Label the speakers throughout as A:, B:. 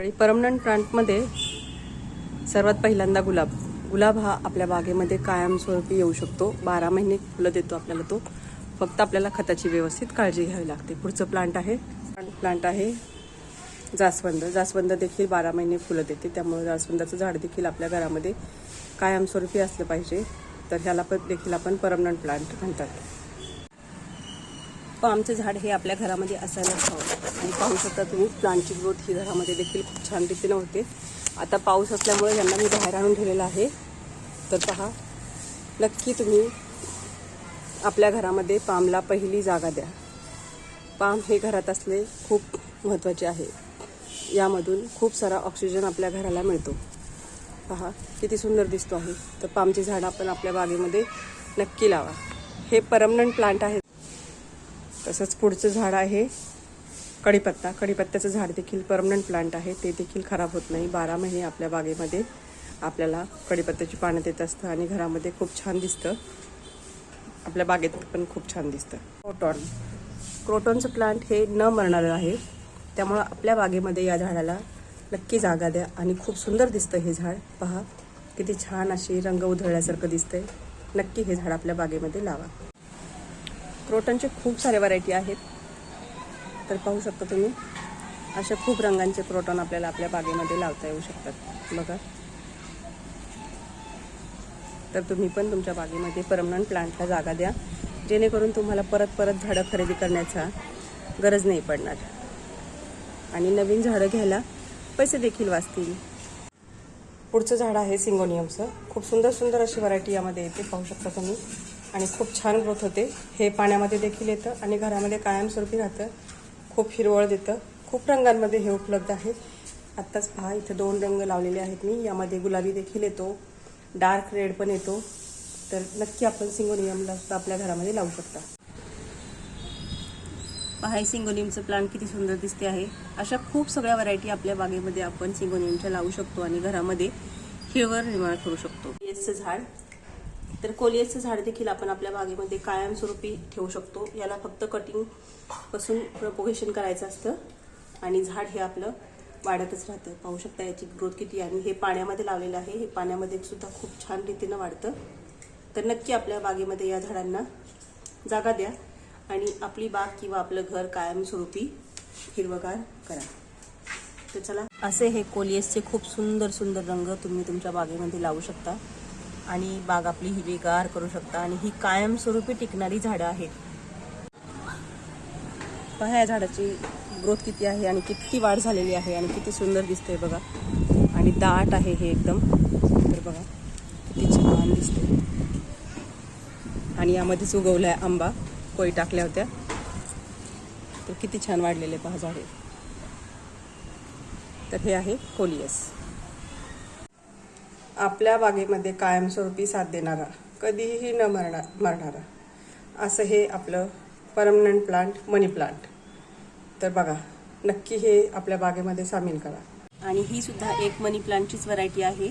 A: आणि परमनंट प्लांटमध्ये सर्वात पहिल्यांदा गुलाब. गुलाब हा आपल्या बागेमध्ये कायमस्वरूपी येऊ शकतो. बारा महिने फुलं देतो आपल्याला तो. फक्त आपल्याला खताची व्यवस्थित काळजी घ्यावी लागते. पुढचं प्लांट आहे. प्लांट आहे जास्वंद. जास्वंद देखील बारा महिने फुलं देते. त्यामुळे जास्वंदाचं झाड देखील आपल्या घरामध्ये कायमस्वरूपी असलं पाहिजे. तर ह्याला पण देखील आपण परमनंट प्लांट म्हणतात. पामचं झाड हे आपल्या घरामध्ये असायलाच हवं. आणि पाहू शकता तुम्ही प्लांटची ग्रोथ ही घरामध्ये देखील खूप छान रीतीनं होते. आता पाऊस असल्यामुळे यांना मी बाहेर आणून ठेवलेला आहे. तर पहा नक्की तुम्ही आपल्या घरामध्ये पामला पहिली जागा द्या. पाम हे घरात असले खूप महत्त्वाचे आहे. यामधून खूप सारा ऑक्सिजन आपल्या घराला मिळतो. पहा किती सुंदर दिसतो आहे. तर पामची झाडं आपण आपल्या बागेमध्ये नक्की लावा. हे परमनंट प्लांट आहे. तसंच पुढचं झाड आहे. कढीपत्ता. कढीपत्त्याचं झाड देखील परमनंट प्लांट आहे. ते देखील खराब होत नाही. बारा महिने आपल्या बागेमध्ये आपल्याला कढीपत्त्याची पानं देत असतं आणि घरामध्ये खूप छान दिसतं. आपल्या बागेत पण खूप छान दिसतं. क्रोटॉन क्रोटॉनचं प्लांट हे न मरणारं आहे. त्यामुळं आपल्या बागेमध्ये या झाडाला नक्की जागा द्या आणि खूप सुंदर दिसतं हे झाड. पहा किती छान अशी रंग उधळल्यासारखं दिसतंय. नक्की हे झाड आपल्या बागेमध्ये लावा. क्रोटनचे खूप सारे व्हरायटी आहेत. तर पाहू शकता तुम्ही. अशा खूप रंगांचे क्रोटॉन आपल्याला आपल्या बागेमध्ये लावता येऊ शकतात. बघा. तर तुम्ही पण तुमच्या बागेमध्ये परमनंट प्लांटला जागा द्या. जेणेकरून तुम्हाला परत परत झाडं खरेदी करण्याचा गरज नाही पडणार. आणि नवीन झाडं घ्यायला पैसे देखील वाचतील. पुढचं झाड आहे सिंगोनियमचं. खूप सुंदर सुंदर अशी व्हरायटी यामध्ये येते पाहू शकता तुम्ही. आणि खूप छान ग्रोथ होते. हे पाण्यामध्ये देखील येतं आणि घरामध्ये कायमस्वरूपी राहतं. खूप हिरवळ देतं. खूप रंगांमध्ये हे उपलब्ध आहे आत्ताच पहा इथं दोन रंग लावलेले आहेत मी. यामध्ये गुलाबी देखील येतो. डार्क रेड पण येतो. तर नक्की आपण सिंगोनियमला सुद्धा आपल्या घरामध्ये लावू शकता. पहा हे सिंगोनियमचं प्लांट किती सुंदर दिसते आहे. अशा खूप सगळ्या व्हरायटी आपल्या बागेमध्ये आपण सिंगोनियमच्या लावू शकतो आणि घरामध्ये हिरवळ निर्माण करू शकतो. येसचं झाड तर कोलियसचं झाड देखील आपण आपल्या बागेमध्ये कायमस्वरूपी ठेवू शकतो. याला फक्त कटिंगपासून प्रपोगेशन करायचं असतं. आणि झाड हे आपलं वाढतच राहतं. पाहू शकता याची ग्रोथ किती आणि हे पाण्यामध्ये लावलेलं आहे. हे पाण्यामध्ये सुद्धा खूप छान रीतीनं वाढतं. तर नक्की आपल्या बागेमध्ये या झाडांना जागा द्या. आणि आपली बाग किंवा आपलं घर कायमस्वरूपी हिरवगार करा. तर चला असे हे कोलियसचे खूप सुंदर सुंदर रंग तुम्ही तुमच्या बागेमध्ये लावू शकता. आणि बाग आपली हिरवीगार करू शकता आणि ही कायमस्वरूपी टिकणारी झाडं आहेत. पहा या झाडाची ग्रोथ किती आहे आणि किती वाढ झालेली आहे आणि किती सुंदर दिसतंय बघा. आणि दाट आहे हे एकदम. तर बघा किती छान दिसते आणि यामध्येच उगवलाय आंबा कोळी टाकल्या होत्या. तर किती छान वाढलेले पहा झाडे. तर हे आहे कोलियस. आपल्या बागेमध्ये कायमस्वरूपी साथ देणारा कधीही न मरणार मरणारा असं हे आपलं परमनंट प्लांट मनी प्लांट तर बघा नक्की हे आपल्या बागेमध्ये सामील करा. आणि ही सुद्धा एक मनी प्लांटचीच व्हरायटी आहे.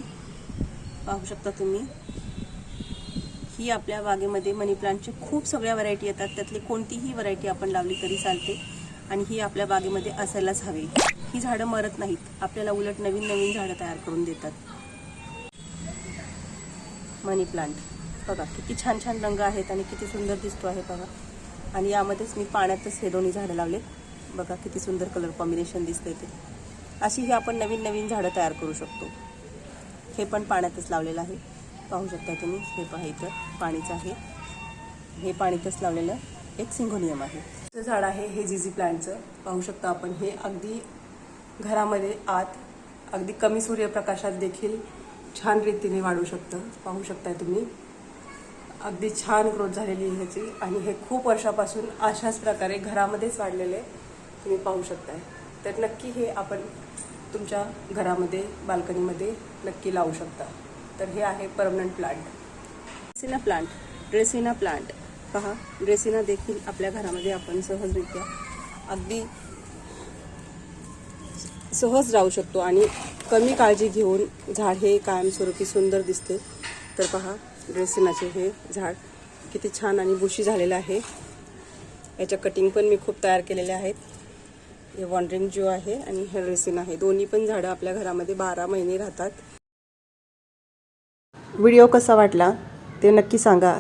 A: पाहू शकता तुम्ही. ही आपल्या बागेमध्ये मनी प्लांटची खूप सगळ्या व्हरायटी येतात. त्यातली कोणतीही व्हरायटी आपण लावली तरी चालते. आणि ही आपल्या बागेमध्ये असायलाच हवी. ही झाडं मरत नाहीत. आपल्याला उलट नवीन नवीन झाडं तयार करून देतात. Money plant. बघा किती छान छान रंग आहेत आणि किती सुंदर दिसतो आहे बघा. आणि यामध्येच मी पाण्यातच हे दोन्ही झाडं लावले बघा किती सुंदर कलर कॉम्बिनेशन दिसतंय ते. अशी ही आपण नवीन नवीन झाडं तयार करू शकतो. हे पण पाण्यातच लावलेलं आहे. पाहू शकता तुम्ही हे पहा इथं पाणीचं आहे. हे पाणीतच लावलेलं एक सिंगोनियम आहे. हे झाड आहे हे जिझी प्लांटचं. पाहू शकता आपण हे अगदी घरामध्ये आत अगदी कमी सूर्यप्रकाशात देखील छान रीतीने वाढू शकतं पाहू शकताय तुम्ही. अगदी छान ग्रोथ झालेली आहे ह्याची आणि हे खूप वर्षापासून अशाच प्रकारे घरामध्येच वाढलेले तुम्ही पाहू शकताय. तर नक्की हे आपण तुमच्या घरामध्ये बाल्कनीमध्ये नक्की लावू शकता. तर हे आहे permanent plant dracaena plant dracaena plant पहा ड्रेसिना देखील आपल्या घरामध्ये आपण सहजरित्या अगदी सहज राहू शकतो आणि कमी काळजी घेऊन झाड हे कायमस्वरूपी सुंदर दिसते. तर पहा ड्रेसिनाचे हे झाड किती छान आणि बुशी झालेलं आहे. याच्या कटिंग पण मी खूप तयार केलेल्या आहेत. हे वॉन्ड्रिंग जो आहे आणि हे रेसिन आहे. दोन्ही पण झाडं आपल्या घरामध्ये बारा महिने राहतात. व्हिडिओ कसा वाटला ते नक्की सांगा.